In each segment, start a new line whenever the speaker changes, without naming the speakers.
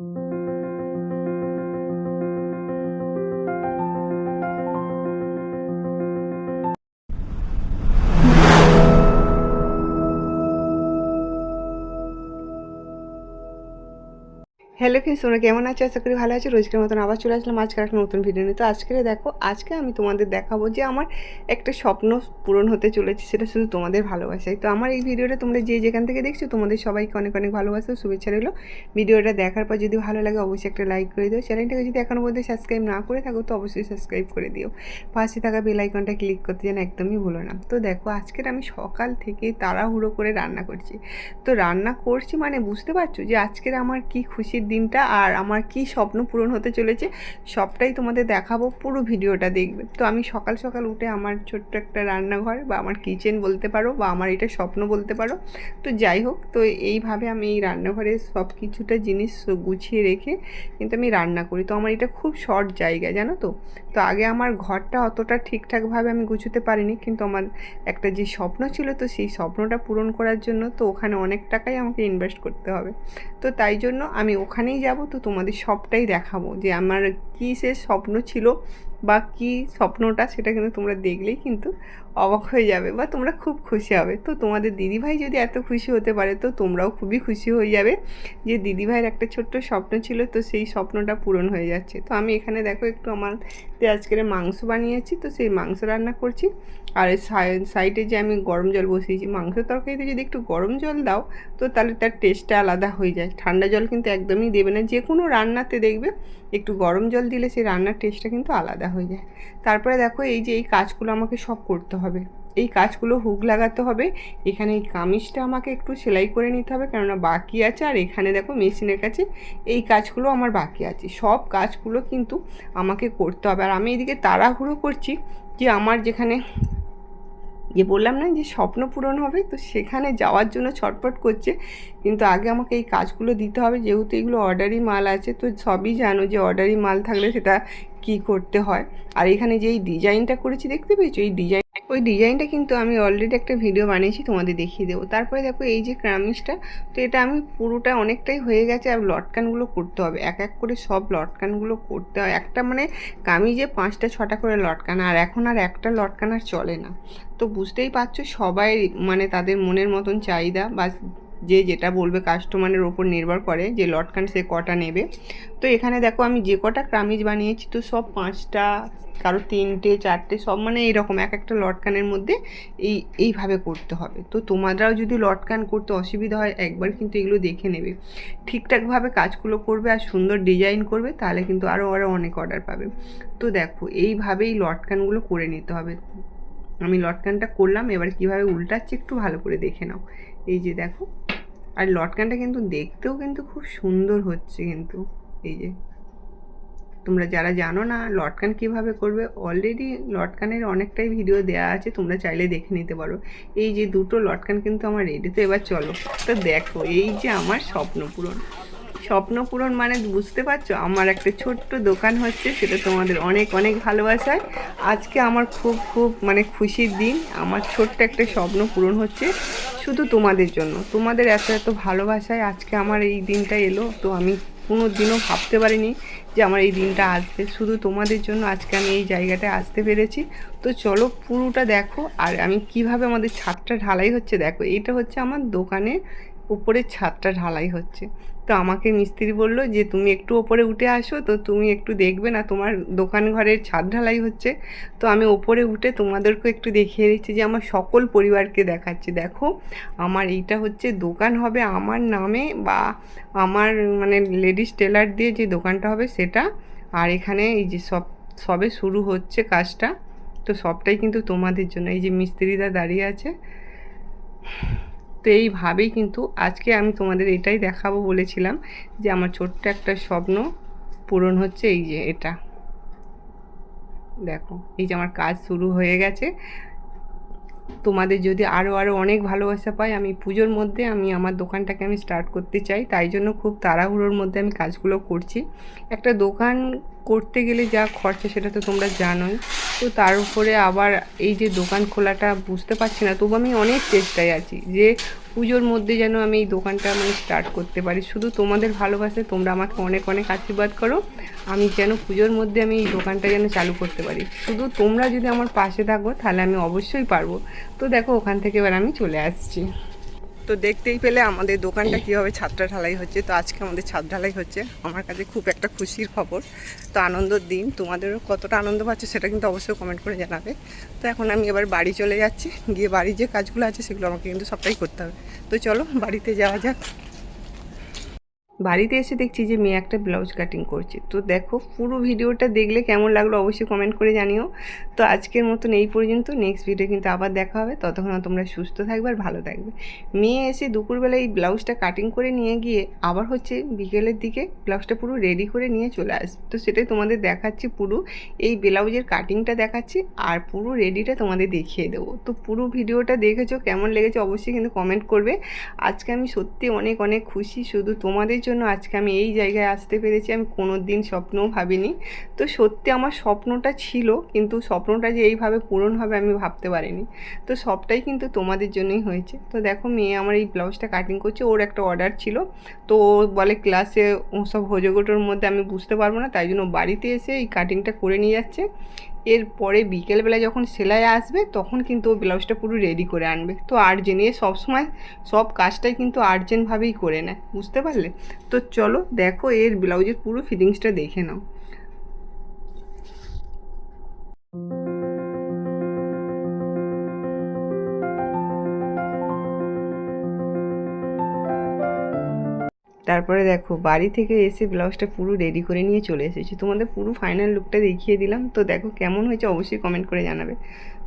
thank you hello friends তোমরা কেমন আছো? আশা করি ভালো আছো। রোজকের মতন আবার চলে আসলাম আজকে একটা নতুন ভিডিও নিয়ে। তো আজকে দেখো, আজকে আমি তোমাদের দেখাবো যে আমার একটা স্বপ্ন পূরণ হতে চলেছে, সেটা শুধু তোমাদের ভালোবাসাই। তো আমার এই ভিডিওটা তোমরা যে যেখান থেকে দেখছ, তোমাদের সবাইকে অনেক অনেক ভালোবাসা শুভেচ্ছা রইল। ভিডিওটা দেখার পর যদি ভালো লাগে, অবশ্যই একটা লাইক করে দিও। চ্যানেলটাকে যদি এখনও পর্যন্ত সাবস্ক্রাইব না করে থাকো, তো অবশ্যই সাবস্ক্রাইব করে দিও। পাশে থাকা বেল আইকনটা ক্লিক করতে যেন একদমই ভুলো না। তো দেখো, আজকের আমি সকাল থেকে তাড়াহুড়ো করে রান্না করছি। তো রান্না করছি মানে বুঝতে পারছ যে আজকের আমার কি খুশির দিনটা আর আমার কি স্বপ্ন পূরণ হতে চলেছে সবটাই তোমাদের দেখাবো পুরো ভিডিওটা দেখবে। তো আমি সকাল সকাল উঠে আমার ছোট্ট একটা রান্নাঘর বা আমার কিচেন বলতে পারো বা আমার এটা স্বপ্ন বলতে পারো। তো যাই হোক, তো এইভাবে আমি এই রান্নাঘরে সব কিছুটা জিনিস গুছিয়ে রেখে কিন্তু আমি রান্না করি। তো আমার এটা খুব শর্ট জায়গা, জানো তো? তো আগে আমার ঘরটা অতটা ঠিকঠাকভাবে আমি গুছোতে পারিনি কিন্তু আমার একটা যে স্বপ্ন ছিল তো সেই স্বপ্নটা পূরণ করার জন্য তো ওখানে অনেক টাকাই আমাকে ইনভেস্ট করতে হবে। তো তাই জন্য আমি ওখানেই যাব তো তোমাদের সবটাই দেখাবো যে আমার কী সে স্বপ্ন ছিল বা কী স্বপ্নটা সেটা কিন্তু তোমরা দেখলেই কিন্তু অবাক হয়ে যাবে বা তোমরা খুব খুশি হবে। তো তোমাদের দিদিভাই যদি এত খুশি হতে পারে, তো তোমরাও খুবই খুশি হয়ে যাবে যে দিদিভাইয়ের একটা ছোট্ট স্বপ্ন ছিল, তো সেই স্বপ্নটা পূরণ হয়ে যাচ্ছে। তো আমি এখানে দেখো একটু আমার আজকের মাংস বানিয়েছি, তো সেই মাংস রান্না করছি। আর সাইডে যে আমি গরম জল বসিয়েছি মাংস তরকারিতে যদি একটু গরম জল দাও, তো তাহলে তার টেস্টটা আলাদা হয়ে যায়। ঠান্ডা জল কিন্তু একদমই দেবে না। যে কোনো রান্নাতে দেখবে, একটু গরম জল দিলে সেই রান্নার টেস্টটা কিন্তু আলাদা হয়ে যায়। তারপরে দেখো এই যে এই কাজগুলো আমাকে সব করতে হবে। এই কাজগুলো হুক লাগাতে হবে। এখানে এই কামিজটা আমাকে একটু সেলাই করে নিতে হবে কেননা বাকি আছে আর এখানে দেখো মেশিনের কাছে এই কাজগুলো আমার বাকি আছে। সব কাজগুলো কিন্তু আমাকে করতে হবে। আর আমি এদিকে তাড়াহুড়ো করছি যে আমার যেখানে যে বললাম, না, যে স্বপ্ন পূরণ হবে, তো সেখানে যাওয়ার জন্য ছটপট করছে। কিন্তু আগে আমাকে এই কাজগুলো দিতে হবে। যেহেতু এগুলো অর্ডারি মাল আছে, তো সবই জানো যে অর্ডারি মাল থাকলে সেটা কি করতে হয়। আর এখানে যে এই ডিজাইনটা করেছি, দেখতে পেয়েছ? এই ডিজাইন ওই ডিজাইনটা কিন্তু আমি অলরেডি একটা ভিডিও বানিয়েছি, তোমাদের দেখিয়ে দেবো। তারপরে দেখো এই যে ক্রামিজটা তো এটা আমি পুরোটা অনেকটাই হয়ে গেছে, আর লটকানগুলো করতে হবে। এক এক করে সব লটকানগুলো করতে হয়। একটা মানে কামিজে পাঁচটা, ছটা করে লটকান, আর এখন আর একটা লটকান আর চলে না। তো বুঝতেই পারছ, সবাই মানে তাদের মনের মতন চাহিদা বা যে যেটা বলবে কাস্টমারের ওপর নির্ভর করে যে লটকান সে কটা নেবে। তো এখানে দেখো আমি যে কটা ক্রামিজ বানিয়েছি, তো সব পাঁচটা, কারও তিনটে, চারটে, সব মানে এইরকম এক একটা লটকানের মধ্যে এই, এইভাবে করতে হবে। তো তোমাদেরও যদি লটকান করতে অসুবিধা হয়, একবার কিন্তু এগুলো দেখে নেবে। ঠিকঠাকভাবে কাজগুলো করবে আর সুন্দর ডিজাইন করবে, তাহলে কিন্তু আরও আরও অনেক অর্ডার পাবে। তো দেখো, এইভাবেই লটকানগুলো করে নিতে হবে। আমি লটকানটা করলাম, এবার কীভাবে উল্টাচ্ছি একটু ভালো করে দেখে নাও। এই যে দেখো। আর লটকানটা কিন্তু দেখতেও কিন্তু খুব সুন্দর হচ্ছে কিন্তু, এই যে। তোমরা যারা জানো না লটকান কীভাবে করবে অলরেডি লটকানের অনেকটাই ভিডিও দেওয়া আছে, তোমরা চাইলে দেখে নিতে পারো। এই যে দুটো লটকান কিন্তু আমার রেডি তো, এবার চলো। তো দেখো, এই যে আমার স্বপ্ন পূরণ। স্বপ্ন পূরণ মানে বুঝতে পারছ? আমার একটা ছোট্ট দোকান হচ্ছে, সেটা তোমাদের অনেক অনেক ভালোবাসায়। আজকে আমার খুব খুব মানে খুশির দিন। আমার ছোট্ট একটা স্বপ্ন পূরণ হচ্ছে। শুধু তোমাদের জন্য। তোমাদের এত এত ভালোবাসায় আজকে আমার এই দিনটা এলো, তো আমি কোনো দিনও ভাবতে পারিনি যে আমার এই দিনটা আসবে। শুধু তোমাদের জন্য আজকে আমি এই জায়গাটায় আসতে পেরেছি। তো চলো পুরোটা দেখো, আর আমি কীভাবে আমাদের ছাদটা ঢালাই হচ্ছে দেখো। এটা হচ্ছে আমার দোকানে উপরের ছাদটা ঢালাই হচ্ছে। তো আমাকে মিস্ত্রি বলল যে, তুমি একটু ওপরে উঠে আসো, তো তুমি একটু দেখবে না তোমার দোকান ঘরের ছাদ ঢালাই হচ্ছে। তো আমি ওপরে উঠে তোমাদেরকে একটু দেখিয়ে দিচ্ছি যে, আমার সকল পরিবারকে দেখাচ্ছি। দেখো, আমার এইটা হচ্ছে দোকান হবে আমার নামে বা আমার মানে লেডিস টেলার দিয়ে যে দোকানটা হবে সেটা। আর এখানে এই যে সব, সবে শুরু হচ্ছে কাজটা। তো সবটাই কিন্তু তোমাদের জন্য। এই যে মিস্ত্রিরা দাঁড়িয়ে আছে। তো এইভাবেই কিন্তু আজকে আমি তোমাদের এটাই দেখাবো বলেছিলাম যে আমার ছোট্ট একটা স্বপ্ন পূরণ হচ্ছে এই যে এটা। দেখো, এই যে আমার কাজ শুরু হয়ে গেছে। তোমাদের যদি আরও আরও অনেক ভালোবাসা পাই, আমি পুজোর মধ্যে আমি আমার দোকানটাকে আমি স্টার্ট করতে চাই। তাই জন্য খুব তাড়াহুড়োর মধ্যে আমি কাজগুলো করছি। একটা দোকান করতে গেলে যা খরচা সেটা তো তোমরা জানোই। তো তার উপরে আবার এই যে দোকান খোলাটা বুঝতে পারছি না। তবু আমি অনেক চেষ্টায় আছি যে পুজোর মধ্যে যেন আমি এই দোকানটা মানে স্টার্ট করতে পারি। শুধু তোমাদের ভালোবাসে, তোমরা আমাকে অনেক অনেক আশীর্বাদ করো। আমি যেন পুজোর মধ্যে আমি এই দোকানটা যেন চালু করতে পারি। শুধু তোমরা যদি আমার পাশে থাকো, তাহলে আমি অবশ্যই পারব। তো দেখো, ওখান থেকে এবার আমি চলে আসছি। তো দেখতেই পেলে আমাদের দোকানটা কীভাবে ছাদটা ঢালাই হচ্ছে। তো আজকে আমাদের ছাদ ঢালাই হচ্ছে। আমার কাছে খুব একটা খুশির খবর। তো আনন্দর দিন। তোমাদেরও কতটা আনন্দ পাচ্ছে সেটা কিন্তু অবশ্যই কমেন্ট করে জানাবে। তো এখন আমি এবার বাড়ি চলে যাচ্ছি। গিয়ে বাড়ির যে কাজগুলো আছে সেগুলো আমাকে কিন্তু সবটাই করতে হবে। তো চলো বাড়িতে যাওয়া যাক। বাড়িতে এসে দেখছি যে মেয়ে একটা ব্লাউজ কাটিং করছে। তো দেখো, পুরো ভিডিওটা দেখলে কেমন লাগল অবশ্যই কমেন্ট করে জানিও। তো আজকের মতন এই পর্যন্ত। নেক্সট ভিডিও কিন্তু আবার দেখা হবে। ততক্ষণ তোমরা সুস্থ থাকবে আর ভালো থাকবে। মেয়ে এসে দুপুরবেলা এই ব্লাউজটা কাটিং করে নিয়ে গিয়ে আবার হচ্ছে বিকেলের দিকে ব্লাউজটা পুরো রেডি করে নিয়ে চলে আসবে। তো সেটাই তোমাদের দেখাচ্ছি পুরো। এই ব্লাউজের কাটিংটা দেখাচ্ছি আর পুরো রেডিটা তোমাদের দেখিয়ে দেবো। তো পুরো ভিডিওটা দেখেছ, কেমন লেগেছে অবশ্যই কিন্তু কমেন্ট করবে। আজকে আমি সত্যি অনেক অনেক খুশি। শুধু তোমাদের জন্য আজকে আমি এই জায়গায় আসতে পেরেছি। আমি কোনো দিন স্বপ্নও ভাবিনি। তো সত্যি আমার স্বপ্নটা ছিল, কিন্তু স্বপ্নটা যে এইভাবে পূরণ হবে আমি ভাবতে পারিনি। তো সবটাই কিন্তু তোমাদের জন্যই হয়েছে। তো দেখো, মেয়ে আমার এই ব্লাউজটা কাটিং করছে। ওর একটা অর্ডার ছিল। তো ও বলে ক্লাসে ও সব হোজোগোটোর মধ্যে আমি বুঝতে পারব না, তাই জন্য বাড়িতে এসে এই কাটিংটা করে নিয়ে যাচ্ছে। এরপরে বিকেলবেলা যখন সেলাই আসবে, তখন কিন্তু ও ব্লাউজটা পুরো রেডি করে আনবে। তো আর্জেন্ট এ সবসময় সব কাজটাই কিন্তু আর্জেন্টভাবেই করে নেয়, বুঝতে পারলে? তো চলো দেখো এর ব্লাউজের পুরো ফিটিংসটা দেখে নাও। তারপরে দেখো, বাড়ি থেকে এসে ব্লাউজটা পুরো রেডি করে নিয়ে চলে এসেছি। তোমাদের পুরো ফাইনাল লুকটা দেখিয়ে দিলাম। তো দেখো কেমন হয়েছে অবশ্যই কমেন্ট করে জানাবে।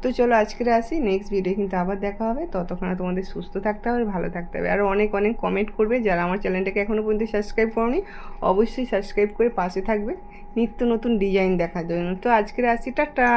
তো চলো আজকের আসি নেক্সট ভিডিও কিন্তু আবার দেখা হবে। ততক্ষণ তোমাদের সুস্থ থাকতে হবে, ভালো থাকতে হবে। আর অনেক অনেক কমেন্ট করবে যারা আমার চ্যানেলটাকে এখনও পর্যন্ত সাবস্ক্রাইব করনি। অবশ্যই সাবস্ক্রাইব করে পাশে থাকবে। নিত্য নতুন ডিজাইন দেখার জন্য। তো আজকের আসি, টাটা!